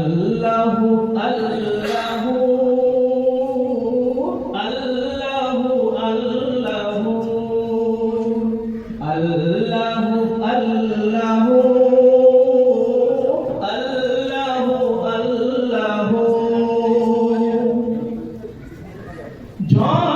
আল্লাহু আল্লাহু আল্লাহু আল্লাহু আল্লাহু আল্লাহু আল্লাহু আল্লাহু। ঝর্ণা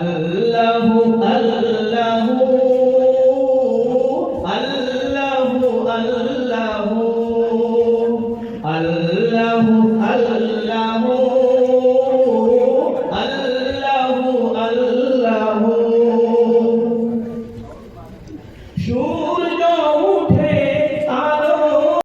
Jura!